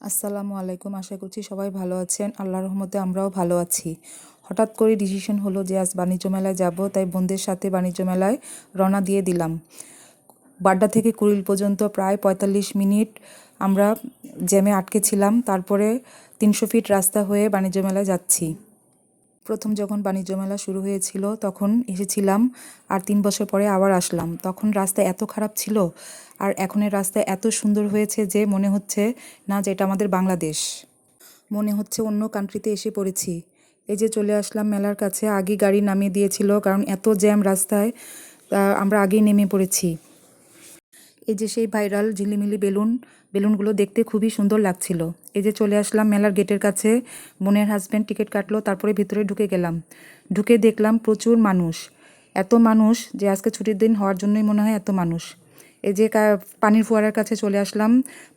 আসসালামু আলাইকুম। আশা করছি সবাই ভালো আছেন। আল্লাহ রহমতে আমরাও ভালো আছি। হঠাৎ করে ডিসিশন হলো যে আজ বাণিজ্য মেলায় যাব, তাই বোনদের সাথে বাণিজ্য মেলায় রওনা দিয়ে দিলাম। বাড্ডা থেকে কুড়িল পর্যন্ত প্রায় পঁয়তাল্লিশ মিনিট আমরা জ্যামে আটকে ছিলাম। তারপরে তিনশো ফিট রাস্তা হয়ে বাণিজ্য মেলায় যাচ্ছি। প্রথম যখন বাণিজ্য মেলা শুরু হয়েছিল, তখন এসেছিলাম আর তিন বছর পরে আবার আসলাম। তখন রাস্তা এত খারাপ ছিল আর এখনের রাস্তা এত সুন্দর হয়েছে যে মনে হচ্ছে, না যে এটা আমাদের বাংলাদেশ। মনে হচ্ছে অন্য কান্ট্রিতে এসে পড়েছি। এই যে চলে আসলাম মেলার কাছে আগে গাড়ি নামিয়ে দিয়েছিল কারণ এত জ্যাম রাস্তায় আমরা আগেই নেমে পড়েছি। এই যে সেই ভাইরাল ঝিলিমিলি বেলুন, বেলুনগুলো দেখতে খুবই সুন্দর লাগছিল। এই যে চলে আসলাম মেলার গেটের কাছে বোনের হাজব্যান্ড টিকিট কাটলো, তারপরে ভিতরে ঢুকে গেলাম। ঢুকে দেখলাম প্রচুর মানুষ। এত মানুষ যে আজকে ছুটির দিন হওয়ার জন্যই মনে হয় এত মানুষ। এই যে পানির ফোয়ারার কাছে চলে আসলাম,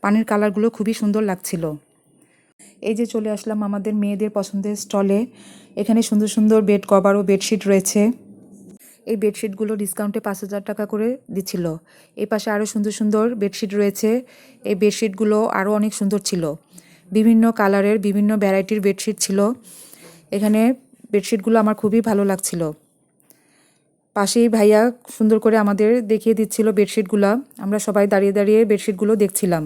পানির কালারগুলো খুবই সুন্দর লাগছিল। এই যে চলে আসলাম আমাদের মেয়েদের পছন্দের স্টলে। এখানে সুন্দর সুন্দর বেড কভার ও বেডশিট রয়েছে। এই বেডশিটগুলো ডিসকাউন্টে পাঁচ হাজার টাকা করে দিচ্ছিল। এই পাশে আরও সুন্দর সুন্দর বেডশিট রয়েছে। এই বেডশিটগুলো আরও অনেক সুন্দর ছিল। বিভিন্ন কালারের বিভিন্ন ভ্যারাইটির বেডশিট ছিল। এখানে বেডশিটগুলো আমার খুবই ভালো লাগছিল। পাশেই ভাইয়া সুন্দর করে আমাদের দেখিয়ে দিচ্ছিল বেডশিটগুলো। আমরা সবাই দাঁড়িয়ে দাঁড়িয়ে বেডশিটগুলো দেখছিলাম।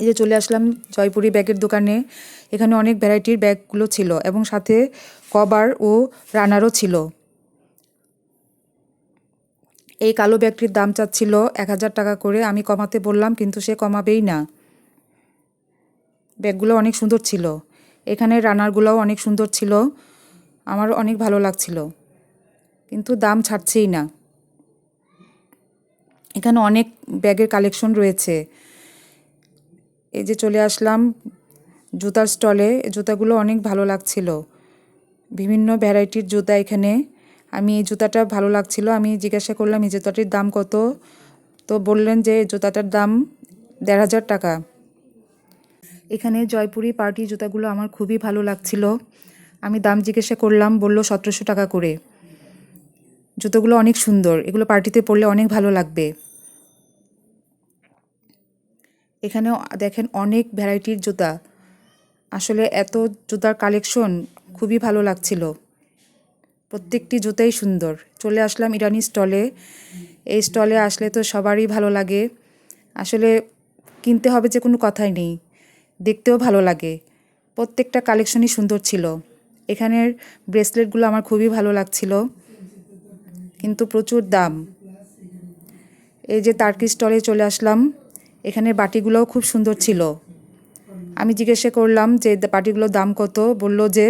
এই যে চলে আসলাম জয়পুরি ব্যাগের দোকানে। এখানে অনেক ভ্যারাইটির ব্যাগগুলো ছিল এবং সাথে কভার ও রানারও ছিল। এই কালো ব্যাগটির দাম চাচ্ছিল এক হাজার টাকা করে, আমি কমাতে বললাম, কিন্তু সে কমাবেই না। ব্যাগগুলো অনেক সুন্দর ছিল। এখানে রানারগুলোও অনেক সুন্দর ছিল। আমার অনেক ভালো লাগছিল। কিন্তু দাম ছাড়ছেই না। এখানে অনেক ব্যাগের কালেকশন রয়েছে। এই যে চলে আসলাম জুতার স্টলে। জুতাগুলো অনেক ভালো লাগছিল। বিভিন্ন ভ্যারাইটির জুতা এখানে। আমি এই জুতাটা ভালো লাগছিল। আমি জিজ্ঞাসা করলাম, এই জুতাটির দাম কত? তো বললেন যে জুতাটার দাম দেড় হাজার টাকা। এখানে জয়পুরি পার্টি জুতাগুলো আমার খুবই ভালো লাগছিল। আমি দাম জিজ্ঞাসা করলাম, বলল, সতেরোশো টাকা করে। জুতোগুলো অনেক সুন্দর। এগুলো পার্টিতে পরলে অনেক ভালো লাগবে। এখানেও দেখেন অনেক ভ্যারাইটির জুতা। আসলে এত জুতার কালেকশন খুবই ভালো লাগছিল। প্রত্যেকটি জুতাই সুন্দর। চলে আসলাম ইরানি স্টলে এই স্টলে আসলে তো সবারই ভালো লাগে। আসলে কিনতে হবে যে কোনো কথাই নেই। দেখতেও ভালো লাগে। প্রত্যেকটা কালেকশনই সুন্দর ছিল। এখানের ব্রেসলেটগুলো আমার খুবই ভালো লাগছিল। কিন্তু প্রচুর দাম। এই যে তার্কি স্টলে চলে আসলাম। এখানে বাটিগুলোও খুব সুন্দর ছিল। আমি জিজ্ঞাসা করলাম যে বাটিগুলোর দাম কত? বলল যে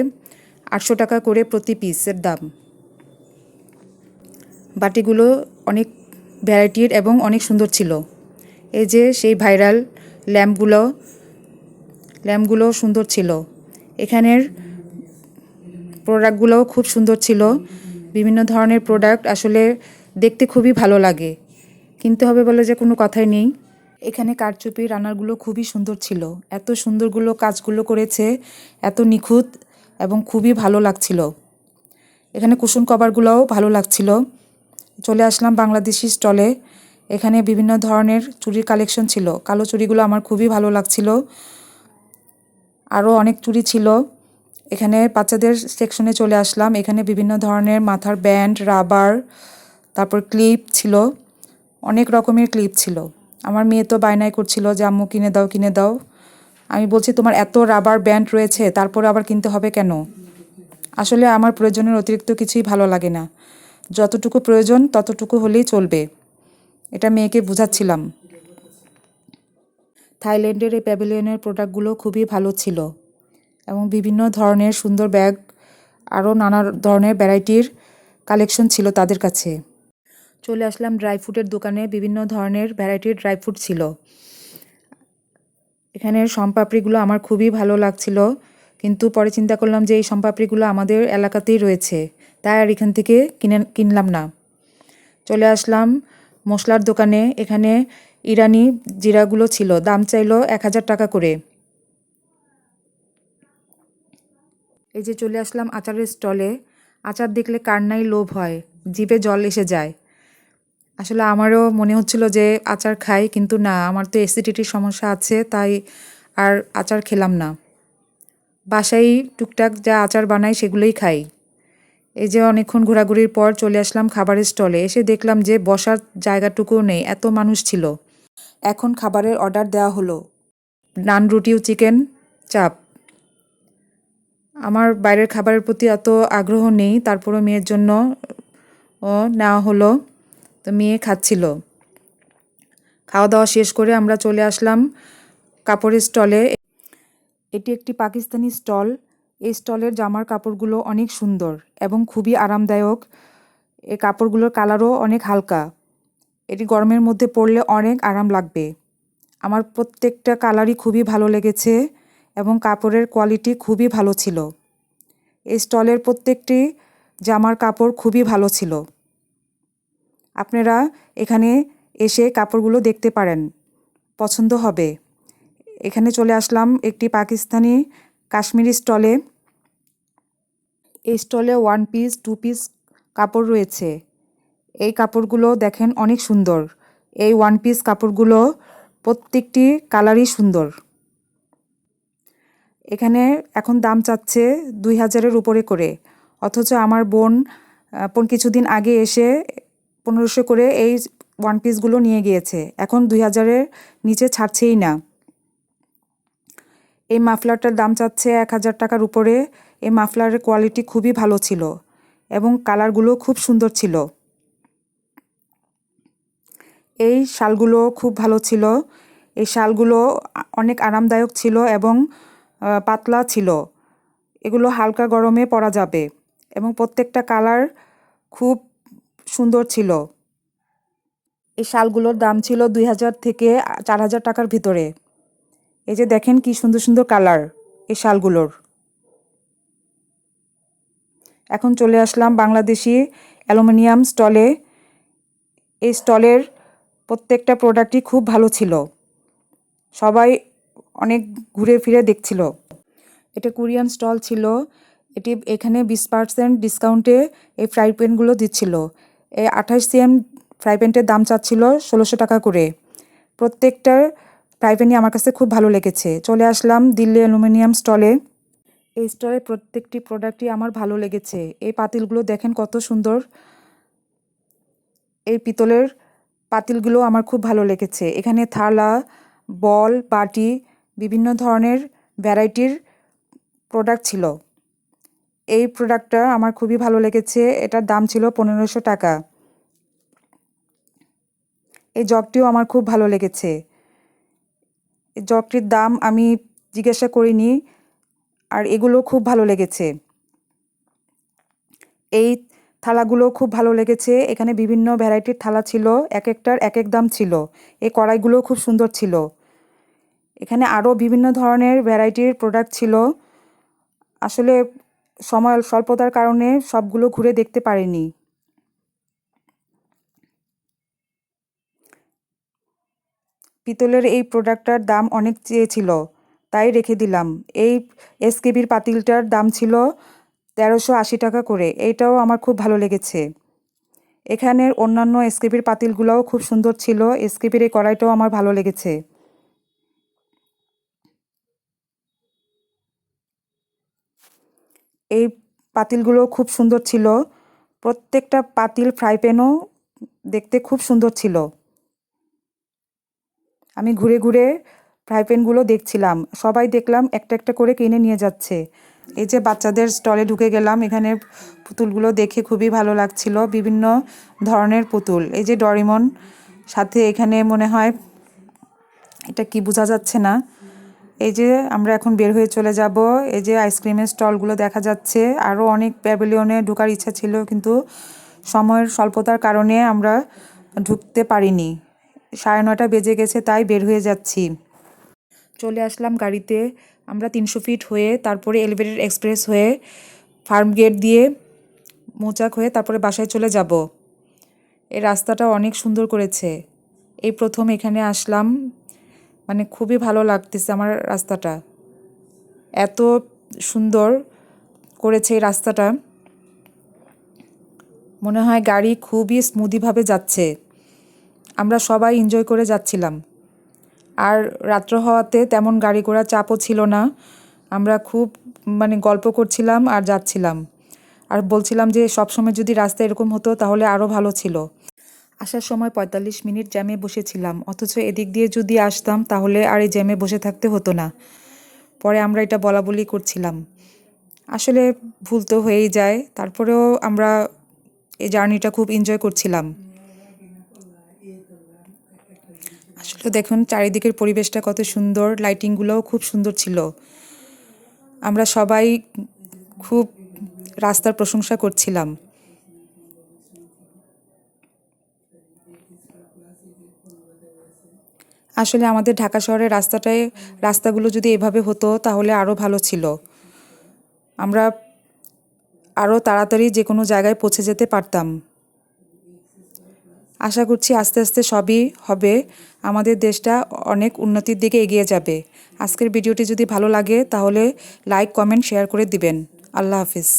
আটশো টাকা করে প্রতি পিসের দাম। বাটিগুলো অনেক ভ্যারাইটির এবং অনেক সুন্দর ছিল। এই যে সেই ভাইরাল ল্যাম্পগুলো ল্যাম্পগুলো সুন্দর ছিল। এখানের প্রোডাক্টগুলোও খুব সুন্দর ছিল। বিভিন্ন ধরনের প্রোডাক্ট আসলে দেখতে খুবই ভালো লাগে। কিনতে হবে বলে যে কোনো কথাই নেই। এখানে কারচুপি রান্নারগুলো খুবই সুন্দর ছিল। এত সুন্দরগুলো কাজগুলো করেছে, এত নিখুঁত। এবং খুবই ভালো লাগছিল। এখানে কুশন কভারগুলোও ভালো লাগছিল। চলে আসলাম বাংলাদেশি স্টলে। এখানে বিভিন্ন ধরনের চুরির কালেকশন ছিল। কালো চুড়িগুলো আমার খুবই ভালো লাগছিল। আরও অনেক চুরি ছিল। এখানে বাচ্চাদের সেকশনে চলে আসলাম। এখানে বিভিন্ন ধরনের মাথার ব্যান্ড, রাবার, তারপর ক্লিপ ছিল। অনেক রকমের ক্লিপ ছিল। আমার মেয়ে তো বায়নাই করছিল যে, আম্মু, কিনে দাও কিনে দাও। আমি বলছি, তোমার এত রাবার ব্যান্ড রয়েছে, তারপরে আবার কিনতে হবে কেন? আসলে আমার প্রয়োজনের অতিরিক্ত কিছুই ভালো লাগে না। যতটুকু প্রয়োজন, ততটুকু হলেই চলবে। এটা মেয়েকে বুঝাচ্ছিলাম। থাইল্যান্ডের এই প্যাভিলিয়নের প্রোডাক্টগুলো খুবই ভালো ছিল এবং বিভিন্ন ধরনের সুন্দর ব্যাগ আরও নানা ধরনের ভ্যারাইটির কালেকশন ছিল তাদের কাছে। চলে আসলাম ড্রাই ফ্রুটের দোকানে, বিভিন্ন ধরনের ভ্যারাইটির ড্রাই ফ্রুট ছিল। এখানের সম্পাপড়িগুলো আমার খুবই ভালো লাগছিল। কিন্তু পরে চিন্তা করলাম যে এই সম্পাপড়িগুলো আমাদের এলাকাতেই রয়েছে। তাই আর এখান থেকে কিনে, কিনলাম না। চলে আসলাম মশলার দোকানে। এখানে ইরানি জিরাগুলো ছিল। দাম চাইলো এক হাজার টাকা করে। এই যে চলে আসলাম আচারের স্টলে। আচার দেখলে কার নাই লোভ হয়। জিভে জল এসে যায়। আসলে আমারও মনে হচ্ছিল যে আচার খাই, কিন্তু না, আমার তো অ্যাসিডিটির সমস্যা আছে, তাই আর আচার খেলাম না। বাসায় টুকটাক যা আচার বানাই সেগুলোই খাই। এই যে অনেকক্ষণ ঘোরাঘুরির পর চলে আসলাম খাবারের স্টলে, এসে দেখলাম যে বসার জায়গাটুকুও নেই, এত মানুষ ছিল। এখন খাবারের অর্ডার দেওয়া হলো। নান, রুটি ও চিকেন, চাপ। আমার বাইরের খাবারের প্রতি এত আগ্রহ নেই, তারপরও মেয়ের জন্য, ও, নেওয়া হলো। তো মেয়ে খাচ্ছিল। খাওয়া দাওয়া শেষ করে আমরা চলে আসলাম কাপড়ের স্টলে। এটি একটি পাকিস্তানি স্টল। এই স্টলের জামার কাপড়গুলো অনেক সুন্দর এবং খুবই আরামদায়ক। এই কাপড়গুলোর কালারও অনেক হালকা। এটি গরমের মধ্যে পরলে অনেক আরাম লাগবে। আমার প্রত্যেকটা কালারই খুবই ভালো লেগেছে এবং কাপড়ের কোয়ালিটি খুবই ভালো ছিল। এই স্টলের প্রত্যেকটি জামার কাপড় খুবই ভালো ছিল। আপনারা এখানে এসে কাপড়গুলো দেখতে পারেন। পছন্দ হবে। এখানে চলে আসলাম একটি পাকিস্তানি কাশ্মীরি স্টলে। এই স্টলে ওয়ান পিস টু পিস কাপড় রয়েছে। এই কাপড়গুলো দেখেন অনেক সুন্দর। এই ওয়ান পিস কাপড়গুলো প্রত্যেকটি কালারই সুন্দর। এখানে এখন দাম চাচ্ছে দুই হাজারের উপরে করে। অথচ আমার বোন কিছুদিন আগে এসে পনেরোশো করে এই ওয়ান পিসগুলো নিয়ে গিয়েছে। এখন দুই হাজারের নিচে ছাড়ছেই না। এই মাফলারটার দাম চাচ্ছে এক হাজার টাকার উপরে। এই মাফলারের কোয়ালিটি খুবই ভালো ছিল এবং কালারগুলো খুব সুন্দর ছিল। এই শালগুলো খুব ভালো ছিল। এই শালগুলো অনেক আরামদায়ক ছিল এবং পাতলা ছিল। এগুলো হালকা গরমে পরা যাবে এবং প্রত্যেকটা কালার খুব সুন্দর ছিল। এই শালগুলোর দাম ছিল দুই হাজার থেকে চার হাজার টাকার ভিতরে। এই যে দেখেন কি সুন্দর সুন্দর কালার এই শালগুলোর। এখন চলে আসলাম বাংলাদেশি অ্যালুমিনিয়াম স্টলে। এই স্টলের প্রত্যেকটা প্রোডাক্টই খুব ভালো ছিল। সবাই অনেক ঘুরে ফিরে দেখছিল। এটা কোরিয়ান স্টল ছিল। এটি এখানে বিশ পার্সেন্ট ডিসকাউন্টে এই ফ্রাই প্যানগুলো দিচ্ছিল। এই আঠাশ সিএম ফ্রাই প্যানটের দাম চাচ্ছিল ষোলোশো টাকা করে। প্রত্যেকটার ফ্রাই প্যানই আমার কাছে খুব ভালো লেগেছে। চলে আসলাম দিল্লি অ্যালুমিনিয়াম স্টলে। এই স্টলের প্রত্যেকটি প্রোডাক্টই আমার ভালো লেগেছে। এই পাতিলগুলো দেখেন কত সুন্দর। এই পিতলের পাতিলগুলো আমার খুব ভালো লেগেছে। এখানে থালা, বল, বাটি, বিভিন্ন ধরনের ভ্যারাইটির প্রোডাক্ট ছিল। এই প্রোডাক্টটা আমার খুবই ভালো লেগেছে। এটার দাম ছিল পনেরোশো টাকা। এই জগটিও আমার খুব ভালো লেগেছে। এই জগটির দাম আমি জিজ্ঞাসা করিনি, আর এগুলো খুব ভালো লেগেছে। এই থালাগুলো খুব ভালো লেগেছে। এখানে বিভিন্ন ভ্যারাইটির থালা ছিল এক একটার এক এক দাম ছিল। এই কড়াইগুলো খুব সুন্দর ছিল। এখানে আরও বিভিন্ন ধরনের ভ্যারাইটির প্রোডাক্ট ছিল। আসলে সময় স্বল্পতার কারণে সবগুলো ঘুরে দেখতে পারিনি। পিতলের এই প্রোডাক্টটার দাম অনেক চেয়েছিল, তাই রেখে দিলাম। এই এসকেবির পাতিলটার দাম ছিল তেরোশো আশি টাকা করে। এইটাও আমার খুব ভালো লেগেছে। এখানের অন্যান্য এসকেবির পাতিলগুলোও খুব সুন্দর ছিল। এসকেবির এই কড়াইটাও আমার ভালো লেগেছে। এই পাতিলগুলো খুব সুন্দর ছিল। প্রত্যেকটা পাতিল ফ্রাই প্যানও দেখতে খুব সুন্দর ছিল। আমি ঘুরে ঘুরে ফ্রাই প্যানগুলো দেখছিলাম। সবাই দেখলাম একটা একটা করে কিনে নিয়ে যাচ্ছে। এই যে বাচ্চাদের স্টলে ঢুকে গেলাম, এখানে পুতুলগুলো দেখে খুবই ভালো লাগছিল। বিভিন্ন ধরনের পুতুল। এই যে ডরিমন, সাথে এখানে মনে হয়, এটা কি বোঝা যাচ্ছে না? এই যে আমরা এখন বের হয়ে চলে যাব। এই যে আইসক্রিমের স্টলগুলো দেখা যাচ্ছে। আরও অনেক প্যাভিলিয়নে ঢোকার ইচ্ছা ছিল, কিন্তু সময়ের স্বল্পতার কারণে আমরা ঢুকতে পারিনি। সাড়ে নটা বেজে গেছে, তাই বের হয়ে যাচ্ছি। চলে আসলাম গাড়িতে। আমরা তিনশো ফিট হয়ে, তারপরে এলিভেটেড এক্সপ্রেস হয়ে ফার্ম গেট দিয়ে মোচাক হয়ে তারপরে বাসায় চলে যাব। এই রাস্তাটা অনেক সুন্দর করেছে। এই প্রথম এখানে আসলাম। মানে খুবই ভালো লাগতেছে আমার রাস্তাটা। এত সুন্দর করেছে এই রাস্তাটা। মনে হয় গাড়ি খুবই স্মুদিভাবে যাচ্ছে। আমরা সবাই এনজয় করে যাচ্ছিলাম। আর রাত্র হওয়াতে তেমন গাড়ি ঘোড়া চাপও ছিল না। আমরা খুব মানে গল্প করছিলাম আর যাচ্ছিলাম। আর বলছিলাম যে সবসময় যদি রাস্তা এরকম হতো তাহলে আরও ভালো ছিল। আসার সময় পঁয়তাল্লিশ মিনিট জ্যামে বসেছিলাম, অথচ এদিক দিয়ে যদি আসতাম তাহলে আর এই জ্যামে বসে থাকতে হতো না। পরে আমরা এটা বলা বলি করছিলাম। আসলে ভুল তো হয়েই যায়, তারপরেও আমরা এই জার্নিটা খুব এনজয় করছিলাম। আসলে দেখুন, চারিদিকের পরিবেশটা কত সুন্দর লাইটিংগুলোও খুব সুন্দর ছিল। আমরা সবাই খুব রাস্তার প্রশংসা করছিলাম। আসলে আমাদের ঢাকা শহরের রাস্তাটায়, রাস্তাগুলো যদি এভাবে হতো তাহলে আরও ভালো ছিল। আমরা আরও তাড়াতাড়ি যে কোনো জায়গায় পৌঁছে যেতে পারতাম। আশা করছি আস্তে আস্তে সবই হবে। আমাদের দেশটা অনেক উন্নতির দিকে এগিয়ে যাবে। আজকের ভিডিওটি যদি ভালো লাগে তাহলে লাইক, কমেন্ট, শেয়ার করে দিবেন। আল্লাহ হাফিজ।